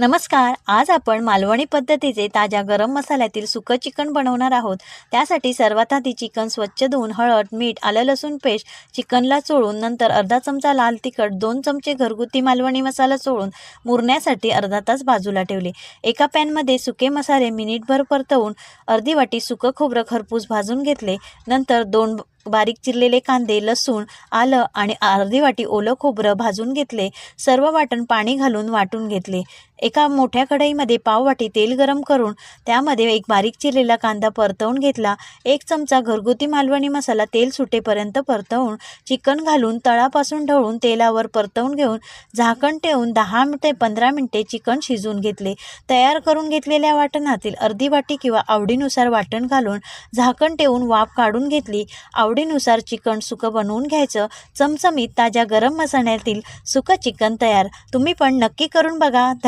नमस्कार आज आपण मालवणी पद्धतीचे ताज्या गरम मसाल्यातील सुकं चिकन बनवणार आहोत. त्यासाठी सर्वात आधी चिकन स्वच्छ धुवून हळद मीठ आलं लसूण पेस्ट चिकनला चोळून नंतर अर्धा चमचा लाल तिखट दोन चमचे घरगुती मालवणी मसाला चोळून मुरण्यासाठी अर्धा तास बाजूला ठेवले. एका पॅनमध्ये सुके मसाले मिनिटभर परतवून अर्धी वाटी सुकं खोबरं खरपूस भाजून घेतले. नंतर दोन बारीक चिरलेले कांदे लसूण आलं आणि अर्धी वाटी ओलं खोबरं भाजून घेतले. सर्व वाटण पाणी घालून वाटून घेतले. एका मोठ्या कढईमध्ये पाववाटी तेल गरम करून त्यामध्ये एक बारीक चिरलेला कांदा परतवून घेतला. एक चमचा घरगुती मालवणी मसाला तेल सुटेपर्यंत परतवून चिकन घालून तळापासून ढवळून तेलावर परतवून घेऊन झाकण ठेवून दहा ते पंधरा मिनटे चिकन शिजवून घेतले. तयार करून घेतलेल्या वाटणातील अर्धी वाटी किंवा आवडीनुसार वाटण घालून झाकण ठेवून वाफ काढून घेतली. आवडीनुसार चिकन सुकं बनवून घ्यायचं. चमचमीत ताज्या गरम मसाल्यातील सुकं चिकन तयार. तुम्ही पण नक्की करून बघा.